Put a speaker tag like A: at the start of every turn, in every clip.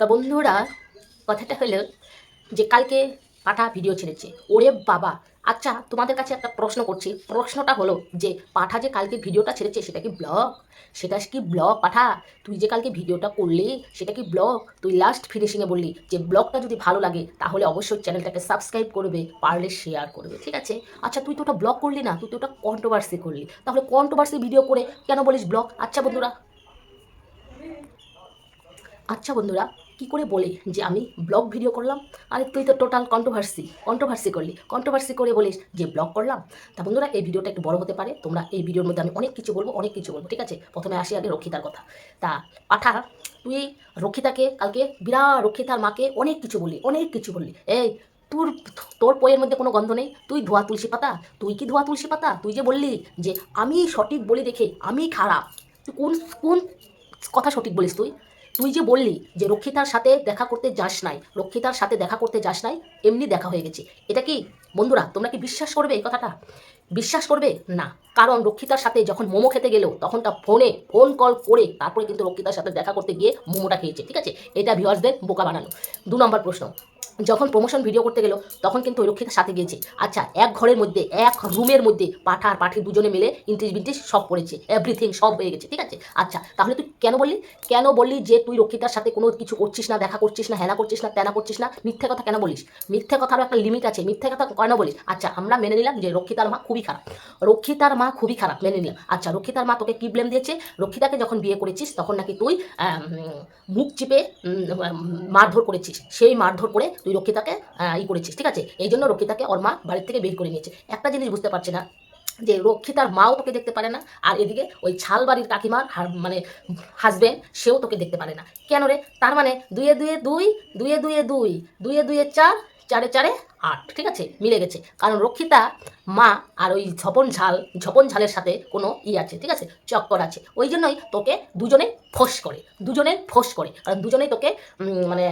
A: তা বন্ধুরা, কথাটা হলো যে কালকে পাঠা ভিডিও ছেড়েছে। ওরে বাবা! আচ্ছা তোমাদের কাছে একটা প্রশ্ন করছি। প্রশ্নটা হলো যে, পাঠা যে কালকে ভিডিওটা ছেড়েছে, সেটা কি ব্লগ সেটা কি ব্লগ পাঠা? তুই যে কালকে ভিডিওটা করলি, সেটা কি ব্লগ তুই লাস্ট ফিনিশিংয়ে বললি যে ব্লগটা যদি ভালো লাগে, তাহলে অবশ্যই চ্যানেলটাকে সাবস্ক্রাইব করবে, পারলে শেয়ার করবে, ঠিক আছে? আচ্ছা তুই তো ওটা ব্লগ করলি না, তুই তো ওটা কন্ট্রোভার্সি করলি। তাহলে কন্ট্রোভার্সি ভিডিও করে কেন বলিস ব্লগ আচ্ছা বন্ধুরা। আচ্ছা বন্ধুরা। কি করে বলি যে আমি ব্লগ ভিডিও করলাম? আরে তুই তো টোটাল কন্ট্রোভার্সি কন্ট্রোভার্সি করলি। কন্ট্রোভার্সি করে বলিস যে ব্লগ করলাম? তা বন্ধুরা, এই ভিডিওটা একটু বড় হতে পারে। তোমরা এই ভিডিওর মধ্যে আমি অনেক কিছু বলব, অনেক কিছু বলব, ঠিক আছে? প্রথমে আসি আগে রক্ষিতার কথা। তা, পাঠা, তুই রক্ষিতাকে কালকে বিরাট রক্ষিতার মাকে অনেক কিছু বললি, অনেক কিছু বললি। এই, তোর তোর বইয়ের মধ্যে কোনো গন্ধ নেই? তুই ধোয়া তুলসী পাতা? তুই কি ধোয়া তুলসী পাতা? তুই যে বললি যে আমি সঠিক বলি দেখে আমি খারাপ। তুই কোন কোন কথা সঠিক বলিস তুই? তুই যে বললি যে রক্ষিতার সাথে দেখা করতে যাস নাই, রক্ষিতার সাথে দেখা করতে যাস নাই, এমনি দেখা হয়ে গেছে। এটা কি? বন্ধুরা, তোমরা কি বিশ্বাস করবে এই কথাটা? বিশ্বাস করবে? না। কারণ রক্ষিতার সাথে যখন মোমো খেতে গেলো তখনটা ফোনে ফোন কল করে তারপরে কিন্তু রক্ষিতার সাথে দেখা করতে গিয়ে মোমোটা খেয়েছে, ঠিক আছে? এটা ভিওয়ার্সদের বোকা বানানো। দু নম্বর প্রশ্ন। যখন প্রমোশন ভিডিও করতে গেলো, তখন কিন্তু ওই রক্ষিতার সাথে গিয়েছে। আচ্ছা এক ঘরের মধ্যে, এক রুমের মধ্যে পাঠা আর পাঠি দুজনে মিলে ইন্টিস বিন্টিস সব করেছে। এভরিথিং সব হয়ে গেছে, ঠিক আছে? আচ্ছা তাহলে তুই কেন বললি? কেন বললি যে তুই রক্ষিতার সাথে কোনো কিছু করছিস না, দেখা করছিস না, হেনা করছিস না, তেনা করছিস না? মিথ্যে কথা কেন বলিস? মিথ্যে কথারও একটা লিমিট আছে। মিথ্যে কথা কেন বলিস? আচ্ছা আমরা মেনে নিলাম যে রক্ষিতার মা খুবই খারাপ। রক্ষিতার মা খুবই খারাপ, মেনে নিলাম। আচ্ছা রক্ষিতার মা তোকে কি ব্লেম দিয়েছে? রক্ষিতাকে যখন বিয়ে করেছিস, তখন নাকি তুই মুখ চিপে মারধর করেছিস। সেই মারধর করে তুই রক্ষিতাকে আহ, ই করেছিস ঠিক আছে? এই জন্য রক্ষিতাকে ওর মা বাড়ির থেকে বের করে নিয়েছে। একটা জিনিস বুঝতে পারছে না যে রক্ষিতার মাও তোকে দেখতে পারে না আর এদিকে ওই ছাল বাড়ির কাকিমার মানে হাজবেন্ড সেও তোকে দেখতে পারে না। কেন রে? তার মানে দুয়ে দুয়ে দুই দুয়ে দুয়ে দুই দুয়ে দুয়ে চার চারে চারে আট ঠিক আছে? মিলে গেছে। কারণ রক্ষিতা মা আর ওই ঝপন ঝাল ঝপন ঝালের সাথে কোনো ই আছে ঠিক আছে? চক্কর আছে। ওই জন্যই তোকে দুজনে ফোস করে দুজনে ফোস করে। কারণ দুজনেই তোকে মানে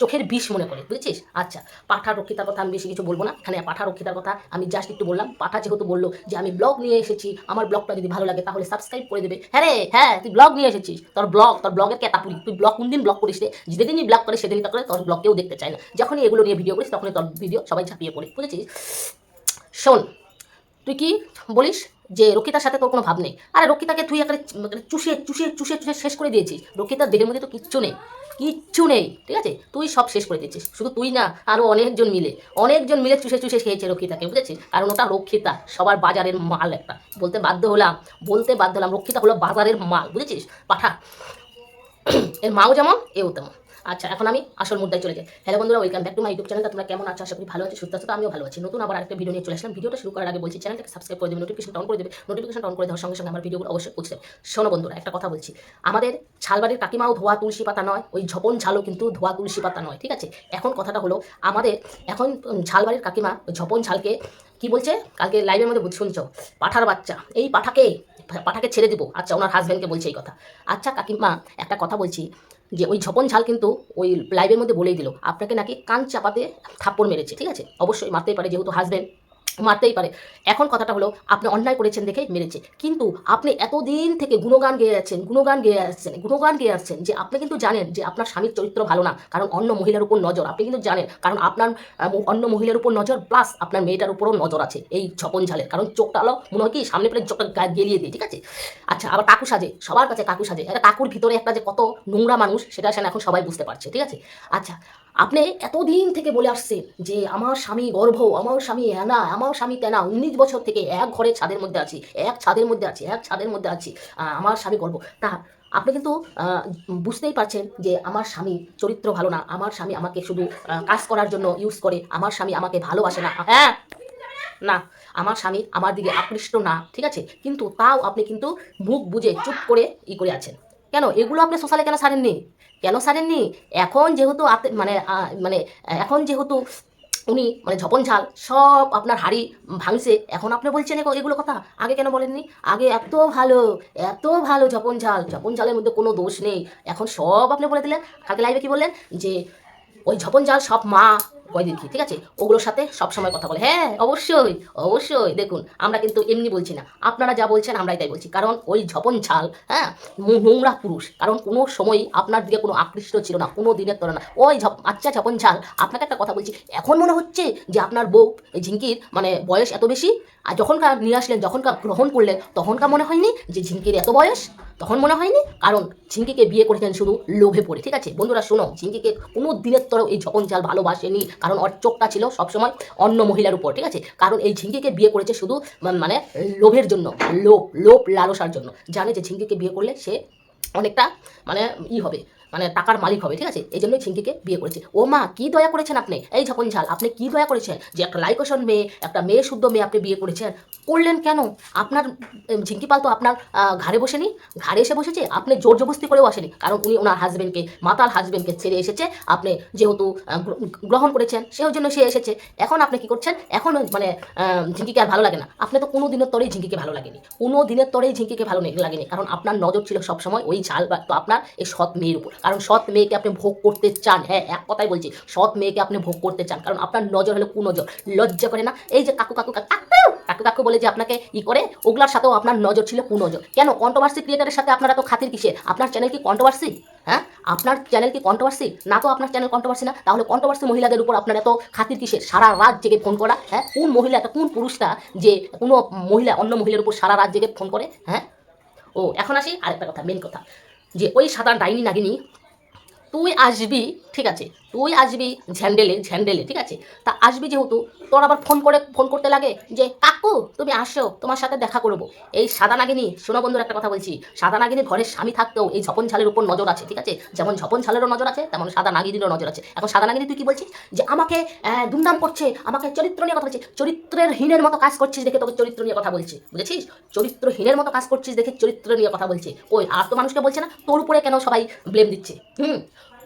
A: চোখের বিষ মনে করে, বুঝেছিস? আচ্ছা পাঠা রক্ষিতার কথা আমি বেশি কিছু বলব না। এখানে পাঠা রক্ষিতার কথা আমি জাস্ট একটু বললাম। পাঠা যেহেতু বলল যে, আমি ব্লগ নিয়ে এসেছি, আমার ব্লগটা যদি ভালো লাগে তাহলে সাবস্ক্রাইব করে দেবে। হ্যাঁ রে হ্যাঁ তুই ব্লগ নিয়ে এসেছিস, তোর ব্লগ তোর ব্লগের ক্যাটাপুরি। তুই ব্লগ কোন দিন ব্লগ করিস রে? যেদিনই ব্লগ করে সেদিনই করে তোর ব্লগ কেউ দেখতে চায় না। যখনই এগুলো নিয়ে ভিডিও করিস, তখনই তোর ভিডিও সবাই ঝাঁপিয়ে পড়ে, বুঝেছিস? শোন, তুই কি বলিস যে, রক্ষিতার সাথে তোর কোনো ভাব নেই? আরে রক্ষিতাকে তুই একটা চুষে চুষে চুষে চুষে শেষ করে দিয়েছিস। রক্ষিতার দেহের মধ্যে তো কিচ্ছু নেই। কিচ্ছু নেই, ঠিক আছে? তুই সব শেষ করে দিচ্ছিস শুধু তুই না আরও অনেকজন মিলে। অনেকজন মিলে চুষে চুষে খেয়েছে রক্ষিতাকে, বুঝেছিস? কারণ ওটা রক্ষিতা, সবার বাজারের মাল একটা। বলতে বাধ্য হলাম, বলতে বাধ্য হলাম, রক্ষিতা হলো বাজারের মাল, বুঝেছিস? পাঠা এর মাও যেমন, এও তেমন। আচ্ছা এখন আমি আসল মুদ্রায় চলে যাই। হ্যালো বন্ধুরা welcome back to my YouTube channel তোমরা কেমন আছো? আশা করি ভালো আছো, সুস্থ আছো আমিও ভালো আছি। নতুন আবার আরেকটা ভিডিও নিয়ে চলে আসলাম। ভিডিওটা শুরু করার আগে বলছি চ্যানেলটাকে সাবস্ক্রাইব করে দেবে নোটিফিকেশন অন করে দেবে। নোটিফিকেশন অন করে দেওয়ার সঙ্গে সঙ্গে আমার ভিডিওগুলো অবশ্যই পৌঁছে শোনো বন্ধুরা, একটা কথা বলছি। আমাদের ছালবাড়ির কাকিমাও ধোয়া তুলসী পাতা নয়, ওই ঝপন ঝালও কিন্তু ধোয়া তুলসী পাতা নয়, ঠিক আছে? এখন কথাটা হলো, আমাদের এখন ঝালবাড়ির কাকিমা ঝপন ঝালকে কি বলছে? কালকে লাইভের মধ্যে শুনছো? পাঠার বাচ্চা। এই পাঠাকে পাঠাকে ছেড়ে দিব। আচ্ছা ওনার হাজব্যান্ডকে বলছে এই কথা। আচ্ছা কাকিমা, একটা কথা বলছি। যে ওই ঝপন ঝাল কিন্তু ওই লাইভের মধ্যে বলেই দিল। আপনাকে নাকি কান চাপাতে থাপ্পড় মেরেছে, ঠিক আছে? অবশ্যই মারতেই পারে যেহেতু হাজব্যান্ড মারতেই পারে। এখন কথাটা হলো, আপনি অন্যায় করেছেন দেখে মেরেছে। কিন্তু আপনি এতদিন থেকে গুণগান গেয়ে যাচ্ছেন গুণগান গেয়ে আসছেন, গুণগান গেয়ে আসছেন যে আপনি কিন্তু জানেন যে আপনার স্বামীর চরিত্র ভালো না। কারণ অন্য মহিলার উপর নজর, আপনি কিন্তু জানেন। কারণ আপনার অন্য মহিলার উপর নজর, প্লাস আপনার মেয়েটার উপরও নজর আছে এই ছপন ঝালের। কারণ চোখটা আলো মনে হয় কি, সামনে পেলে চোখটা গেলিয়ে দিই ঠিক আছে? আচ্ছা আবার কাকু সাজে, সবার কাছে কাকু সাজে। একটা কাকুর ভিতরে একটা যে কত নোংরা মানুষ, সেটা এখন সবাই বুঝতে পারছে, ঠিক আছে? আচ্ছা আপনি এতদিন থেকে বলে আসছে যে আমার স্বামী গর্ভ, আমার স্বামী এনা আমার স্বামী তেনা, উনিশ বছর থেকে এক ঘরে ছাদের মধ্যে আছি, এক ছাদের মধ্যে আছি, এক ছাদের মধ্যে আছি আমার স্বামী গর্ভ। তা আপনি কিন্তু বুঝতেই পারছেন যে আমার স্বামী চরিত্র ভালো না, আমার স্বামী আমাকে শুধু কাজ করার জন্য ইউজ করে, আমার স্বামী আমাকে ভালোবাসে না। হ্যাঁ না, আমার স্বামী আমার দিকে আকৃষ্ট না, ঠিক আছে? কিন্তু তাও আপনি কিন্তু মুখ বুঝে চুপ করে ই করে আছেন। কেন? এগুলো আপনি সোশ্যালে কেন সারেননি কেন সারেননি এখন যেহেতু মানে মানে এখন যেহেতু উনি মানে ঝপন ঝাল, সব আপনার হাড়ি ভাঙছে, এখন আপনি বলছেন এগো- এগুলো কথা? আগে কেন বলেননি? আগে এত ভালো এত ভালো ঝপন ঝাল, ঝপন ঝালের মধ্যে কোনো দোষ নেই। এখন সব আপনি বলে দিলেন। কালকে লাইভে কি বললেন? যে, ওই ঝপন ঝাল সব মা কয় দেখি ঠিক আছে? ওগুলোর সাথে সবসময় কথা বলে। হ্যাঁ অবশ্যই অবশ্যই। দেখুন, আমরা কিন্তু এমনি বলছি না। আপনারা যা বলছেন, আমরাই তাই বলছি। কারণ ওই ঝপন ছাল হ্যাঁ নোংরা পুরুষ। কারণ কোনো সময় আপনার দিকে কোনো আকৃষ্ট ছিল না, কোনো দিনের তরে না ওই ঝপ আচ্ছা ঝপন ছাল আপনাকে একটা কথা বলছি। এখন মনে হচ্ছে যে আপনার বউ, এই ঝিঙ্কির মানে বয়স এত বেশি? আর যখনকার নিয়ে আসলেন, যখনকার গ্রহণ করলেন, তখনকার মনে হয়নি যে ঝিঙ্কির এত বয়স? তখন মনে হয়নি? কারণ ঝিঙ্কিকে বিয়ে করেছেন শুধু লোভে পড়ে, ঠিক আছে? বন্ধুরা, শোনো, ঝিঙ্কিকে কোনো দিনের তরফ এই যখন চাল ভালোবাসেনি, কারণ ওর চোখটা ছিল সবসময় অন্য মহিলার উপর, ঠিক আছে? কারণ এই ঝিঙ্কিকে বিয়ে করেছে শুধু মানে লোভের জন্য, লোভ লোভ লালসার জন্য। জানে যে ঝিঙ্কিকে বিয়ে করলে সে অনেকটা মানে ই হবে মানে টাকার মালিক হবে, ঠিক আছে? এই জন্যই ঝিঙ্কিকে বিয়ে করেছে। ও মা, কি দয়া করেছেন আপনি? এই ঝপন ঝাল, আপনি কি দয়া করেছেন যে একটা লাইকোশন মেয়ে, একটা মেয়ে শুদ্ধ মেয়ে আপনি বিয়ে করেছেন? করলেন কেন? আপনার ঝিঙ্কি পাল তো আপনার ঘাড়ে বসেনি? ঘাড়ে এসে বসেছে? আপনি জোর জবস্তি করেও আসেনি। কারণ উনি ওনার হাজবেন্ডকে মাতাল হাজবেন্ডকে ছেড়ে এসেছে। আপনি যেহেতু গ্রহণ করেছেন সেই জন্য সে এসেছে। এখন আপনি কি করছেন? এখন মানে ঝিঙ্কিকে আর ভালো লাগে না। আপনি তো কোনো দিনের তরেই ঝিঙ্কিকে ভালো লাগেনি। কোনো দিনের তরেই ঝিঙ্কিকে ভালো লাগেনি। কারণ আপনার নজর ছিল সবসময় ওই ঝাল বা, তো আপনার এই সৎ মেয়ের উপর। কারণ সৎ মেয়েকে আপনি ভোগ করতে চান। হ্যাঁ এক কথাই বলছি, সৎ মেয়েকে আপনি ভোগ করতে চান। কারণ আপনার নজর হলো কুনজর, লজ্জা করে না? এই যে কাকু কাকু কাকু কাকু কাকু বলে যে আপনাকে ই করে, ওগুলার সাথেও আপনার নজর ছিল কুনজর। কেন? কন্ট্রোভার্সি ক্রিয়েটারের সাথে আপনারা তো খাতির কিসে আপনার চ্যানেল কি কন্ট্রোভার্সি হ্যাঁ? আপনার চ্যানেল কি কন্ট্রোভার্সি না তো আপনার চ্যানেল কন্ট্রোভার্সি না। তাহলে কন্ট্রোভার্সি মহিলাদের উপর আপনার এত খাতির কিসের? সারা রাত জেগে ফোন করা হ্যাঁ? কোন মহিলাটা কোন পুরুষটা যে কোনো মহিলা, অন্য মহিলার উপর সারা রাত জেগে ফোন করে হ্যাঁ? ও, এখন আসি, আরেকটা কথা মেন কথা। যে ওই সাদা ডাইনি নাগিনী তুই আসবি ঠিক আছে? তুই আসবি ঝ্যান্ডেলে ঝ্যান্ডেলে, ঠিক আছে? তা আসবি যেহেতু, তোর আবার ফোন করে, ফোন করতে লাগে যে, কাকু, তুমি আসো, তোমার সাথে দেখা করব। এই সাদা নাগিনী, শোনো বন্ধুর, একটা কথা বলছি। সাদা নাগিনীর ঘরের স্বামী থাকতেও এই ঝপন ঝালের উপর নজর আছে, ঠিক আছে? যেমন ঝপন ঝালেরও নজর আছে, তেমন সাদা নাগিনীরও নজর আছে। এখন সাদা নাগিনী, তুই কি বলছিস? যে আমাকে দুমদাম করছে, আমাকে চরিত্র নিয়ে কথা বলছে। চরিত্রের হীনের মতো কাজ করছিস দেখে তোকে চরিত্র নিয়ে কথা বলছি, বুঝেছিস? চরিত্রহীনের মতো কাজ করছিস দেখে চরিত্র নিয়ে কথা বলছে। ওই আর তো মানুষকে বলছে না, তোর উপরে কেন সবাই ব্লেম দিচ্ছে? হুম?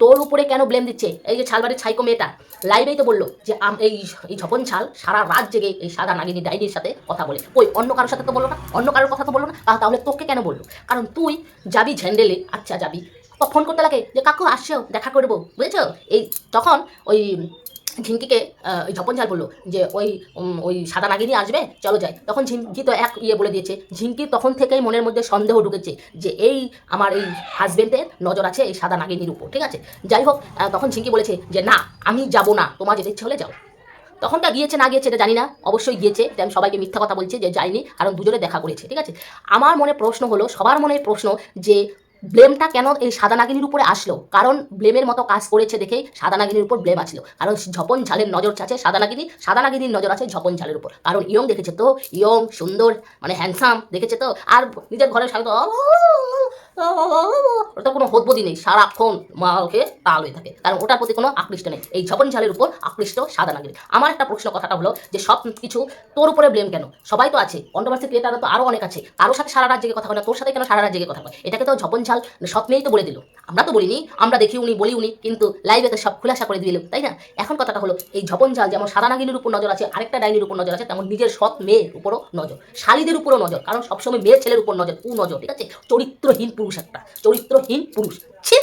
A: তোর উপরে কেন ব্লেম দিচ্ছে? এই যে ছালবাড়ির ছাইকো মেয়েটা। লাইভেই তো বলল যে এই এই ঝপন ছাল সারা রাত জেগে এই সাদা নাগিনী ডাইনির সাথে কথা বলে। ওই অন্য কারোর সাথে তো বলল না? অন্য কারোর কথা তো বলল না? তাহলে তোকে কেন বলল? কারণ তুই যাবি ঝ্যান্ডেলে আচ্ছা যাবি। ফোন করতে লাগে যে, কাকু, আসছো, দেখা করব, বুঝেছ? এই, তখন ওই ঝিঙ্কিকে ওই ঝপন ঝাল বলল যে, ওই ওই সাদা নাগিনী আসবে, চলো যাই। তখন ঝিঙ্কি তো এক ইয়ে বলে দিয়েছে ঝিঙ্কি তখন থেকেই মনের মধ্যে সন্দেহ ঢুকেছে যে, এই আমার এই হাজবেন্ডের নজর আছে এই সাদা নাগিনীর উপর, ঠিক আছে? যাই হোক তখন ঝিঙ্কি বলেছে যে, না, আমি যাব না, তোমার যেতে ইচ্ছে হলে যাও। তখনটা গিয়েছে না গিয়েছে এটা জানি না, অবশ্যই গিয়েছে, এটা আমি সবাইকে মিথ্যা কথা বলছি যে যায়নি কারণ দুজনে দেখা করেছে, ঠিক আছে? আমার মনে প্রশ্ন হলো, সবার মনে প্রশ্ন যে ব্লেমটা কেন এই সাদা নাগিনীর উপরে আসলো? কারণ ব্লেমের মতো কাজ করেছে দেখেই সাদা নাগিনীর উপর ব্লেম আসলো কারণ ঝপন ঝালের নজর আছে সাদা নাগিনী সাদা নাগিনীর নজর আছে ঝপন ঝালের উপর। কারণ ইয়ং দেখেছে তো, ইয়ং, সুন্দর মানে হ্যান্ডসাম দেখেছে তো। আর নিজের ঘরের সাথে ওটা কোনো হদবদি নেই। সারাক্ষণ মা ওকে তাল হয়ে থাকে। কারণ ওটার প্রতি কোনো আকৃষ্ট নেই। এই ঝপন ঝালের উপর আকৃষ্ট সাদা নাগরিক আমার একটা প্রশ্ন কথাটা হলো যে সব কিছু তোর উপরে ব্লেম কেন? সবাই তো আছে। কন্ট্রোভার্সি ক্রিয়েটাররা তো আরও অনেক আছে। কারোর সাথে সারা রাত জেগে কথা বলে তোর সাথে কেন সারা রাত জেগে কথা বলে? এটাকে তো ঝপন ঝাল সৎ মেয়েই তো বলে দিল। আমরা তো বলিনি, আমরা দেখি উনি, বলি উনি, কিন্তু লাইভে তো সব খুলাসা করে দিল, তাই না? এখন কথাটা হলো, এই ঝপন ঝাল যেমন সাদা নাগিনীর উপর নজর আছে, আরেকটা ডাইনির উপর নজর আছে, তেমন নিজের সৎ মেয়ের উপরও নজর। শালীদের উপরও নজর, কারণ সবসময় মেয়ে ছেলের উপর নজর কু নজর, ঠিক আছে? চরিত্রহীন পুরুষ একটা, চরিত্রহীন পুরুষ। ছি!